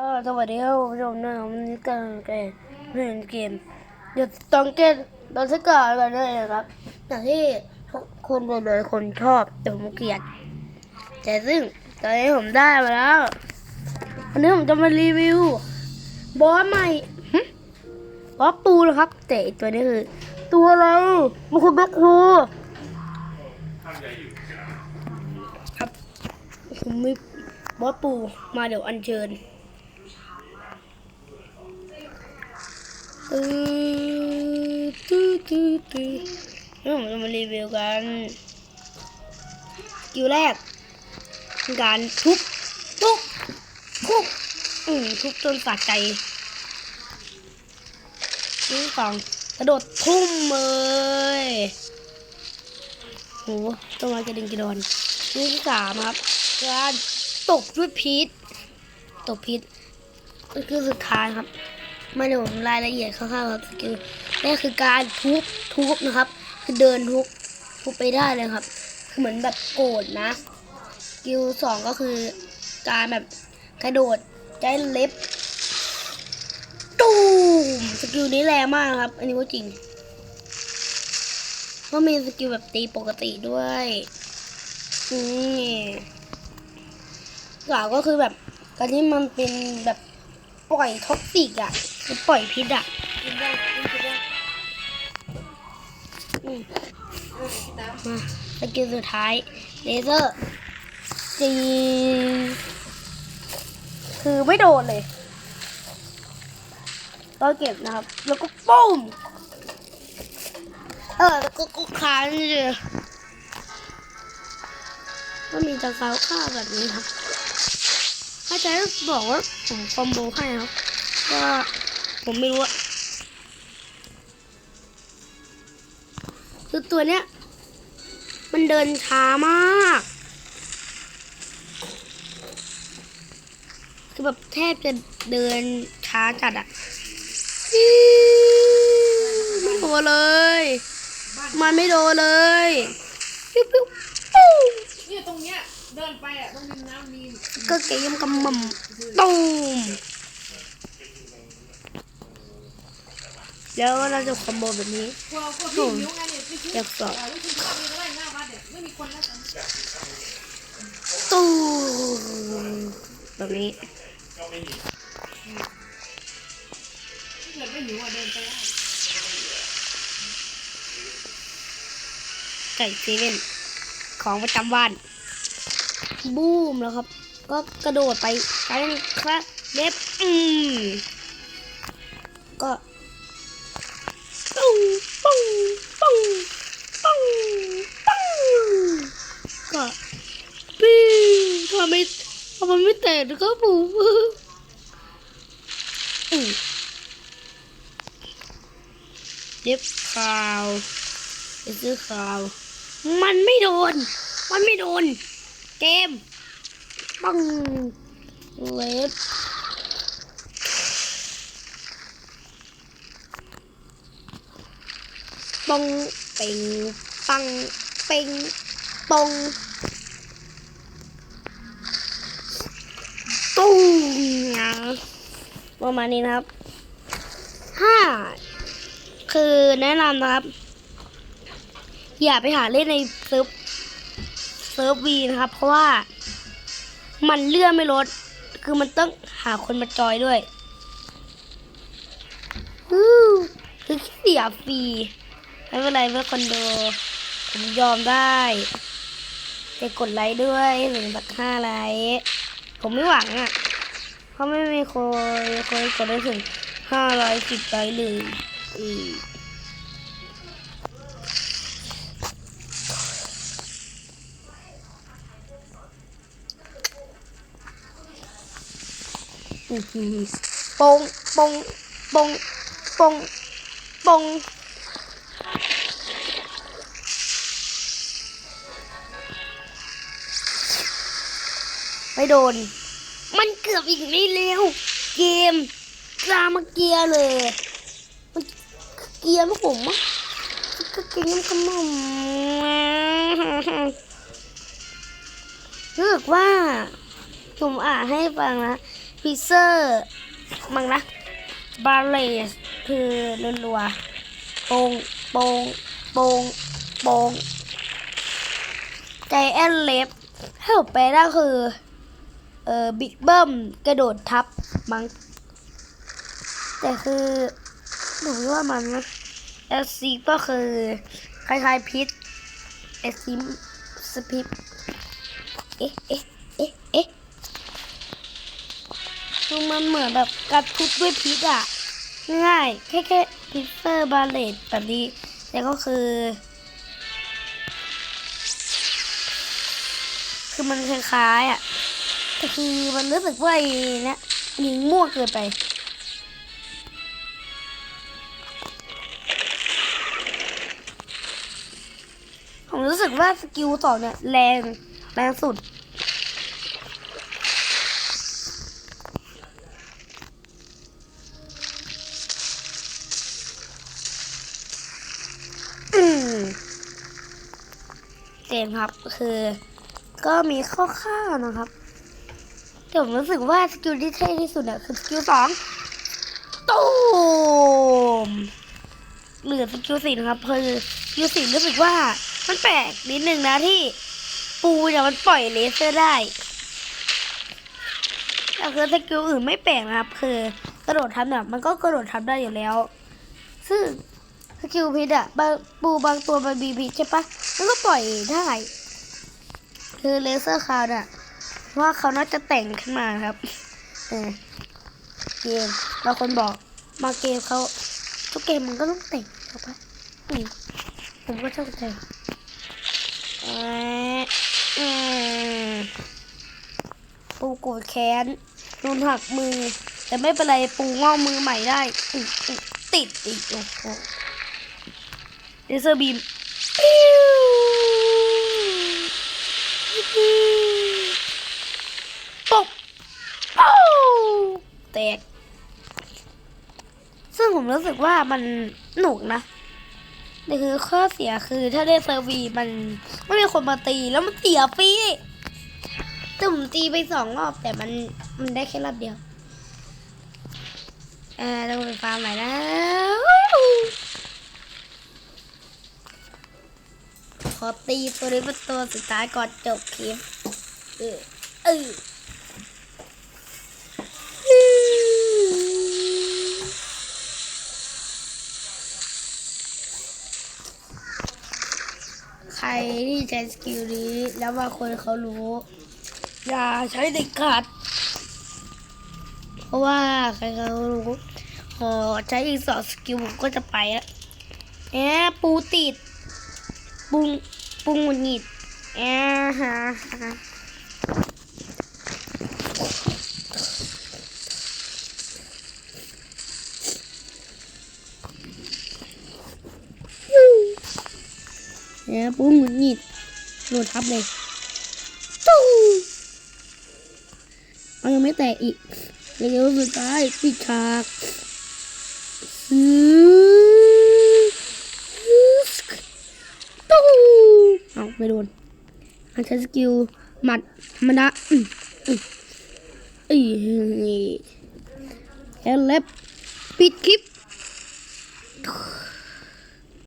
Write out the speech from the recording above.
ก็สวัสดีครับคุณผู้ชมนะวันนี้ก็เกมเล่นเกมเดี๋ยวต้องเกมตอนสกอร์กันเลยนะครับอย่างที่คนบอกเลยคนชอบแต่ผมเกลียดแต่ซึ่งตอนนี้ผมได้มาแล้ววันนี้ผมจะมารีวิวบอสใหม่บอสปูนะครับแต่ตัวนี้คือ ตัวอะไรมันคือแบ็คโฮครับผมมีบอสปูมาเดี๋ยวอัญเชิญ ตื้อตื้อตื้อตื้อแล้วผมจะมารีวิวกันกิลแรกการทุบทุบทุบอืมทุบจนสะใจสกิลที่สองกระโดดทุ่มเลยโหต้นไม้กระดิงกระดอนสกิลที่สามครับการตกด้วยพิษตกพิษสกิลสุดท้ายครับ ม่ได้ผมรายละเอียดคร่าวๆครับสกิลแรกคือการทุบทุบนะครับ คือเดินทุบทุบไปได้เลยครับ คือเหมือนแบบโกรธนะสกิลสองก็คือการแบบกระโดดใช้เล็บตูมสกิลนี้แรงมากครับ อันนี้ว่าจริงก็มีสกิลแบบตีปกติด้วยนี่สาวก็คือแบบการที่มันเป็นแบบปล่อยท็อกซิกอะ หรือปล่อยพิษอะกินได้กินกินได้อืมเออพี่ตาสกิลสุดท้ายเลเซอร์จีคือไม่โดนเลยก็เก็บนะครับ แล้วก็ปุ้ม เออ แล้วก็ก็ค้างเลยก็มีตะเกาข้าแบบนี้ครับ ถ้าจะให้บอกว่าผมคอมโบให้ครับ ก็ ผมไม่รู้อะคือตัวเนี้ย มันเดินช้ามาก คือแบบแทบจะเดินช้าจัดอะอี้ไม่โดนเลย มันไม่โดนเลยปิ้วปิ้วปู้เนี่ยตรงเนี้ยเดินไปอะตรงริมน้ำมีก็เกยมกำมั่มตูม แล้วเราจะคอมโบแบบนี้ผมเรียกสอบตู้แบบนี้ไก่เซเว่นของประจำวัน บูมแล้วครับ ก็กระโดดไปกันครับเล็บอืมก็ ปุ้งปุ้งปุ้งปุ้งก็ปีทำไมทำไมไม่แตกนะครับผมอืมเล็บขาวไปซื้อขาว มันไม่โดน มันไม่โดน เกมปังเล็บ ปงเป่งปังเป่งปงตุ้งนะประมาณนี้นะครับห้าคือแนะนำนะครับ อย่าไปหาเล่นในเซิร์ฟเซิร์ฟวีนะครับ เพราะว่ามันเลื่อนไม่ลด คือมันต้องหาคนมาจอยด้วยคือเสียฟรี ไม่เป็นไรเพื่อคนดูผมยอมได้แต่กดไลค์ด้วยถึงบักห้าไลค์ผมไม่หวังอะ เพราะไม่มีคนคนกดได้ถึงห้าร้อยสิบไลค์เลยอีกอื้อหือปงปงปงปงปง ไม่โดน มันเกือบอีกไม่เร็ว เกมกลามาเกียร์เลย มันเกียร์ม่ผมอะก็เกมกระหม่อมรู้สึกว่าผมอ่านให้ฟังนะพิเซอร์มังนะบาเลสคือรัวๆโปงโปงโปงโปงใจแอนเล็บถ้าผมไปได้คือ เออบิ๊กเบิ้มกระโดดทับมังแต่คือหนูว่ามันเอลซีก็คือคล้ายๆพิษเอลซีสปิปเอ๊ะเอ๊ะเอ๊ะเอ๊ะคือมันเหมือนแบบกระทุบด้วยพิษอะ ง่ายแค่แค่พิเซอร์บาเลตแบบนี้แต่ก็คือ คือมันคล้ายๆอะ แต่คือมันรู้สึกว่าเนี่ยยิงมั่วเกินไปผมรู้สึกว่าสกิลสองเนี่ยแรงแรงสุดเกมครับคือ ก็มีข้าวนะครับ แต่ผมรู้สึกว่าสกิลที่เท่ที่สุดอะคือสกิลสองตูมเหลือสกิลสี่นะครับคือสกิลสี่รู้สึกว่ามันแปลกนิดนึงนะที่ปูเนี่ยมันปล่อยเลเซอร์ได้แต่คือสกิลอื่นไม่แปลกนะครับคือกระโดดทับเนี่ยมันก็กระโดดทับได้อยู่แล้ว ซึ่งสกิลพิษอะบางปูบางตัวมันมีพิษใช่ปะมันก็ปล่อยได้ คือเลเซอร์คาวน่ะ ว่าเขาน่าจะแต่งขึ้นมาครับ เออเกมบางคนบอกมาเกมเขาทุกเกมมันก็ต้องแต่งครับปะอืมผมก็ชอบแต่งปูโกรธแค้นโดนหักมือ แต่ไม่เป็นไรปูงอกมือใหม่ได้ติดอีกโอ้โหเลเซอร์บีมปิ้ว ตกโอ้แตก ซึ่งผมรู้สึกว่ามันหนุกนะแต่คือข้อเสียคือถ้าได้เซอร์วีมันไม่มีคนมาตีแล้วมันเสียฟรีแต่ผมตีไปสองรอบแต่มันมันได้แค่รอบเดียวเออเราไปฟาร์มไหนนะขอตีตัวนี้เป็นตัวสุดท้ายก่อนจบคลิปเออเออ ใคร ที่ใช้สกิลนี้แล้วบางคนเขารู้ อย่าใช้เด็ดขาด เพราะว่าใครเขารู้พอใช้อีกสองสกิลผมก็จะไปแล้วแอบปูติด ปุงปุงหงุดหงิดแอบฮะ ฮะเนี่ยปุ้งหงุดหงิดโดนทับเลยตู้มันยังไม่แตกอีกเร็วสุดท้ายปิดฉากซื้อตู้เอาไม่โดนอันใช้สกิลหมัดธรรมดาอืมอืมอีแค่เล็บปิดคลิป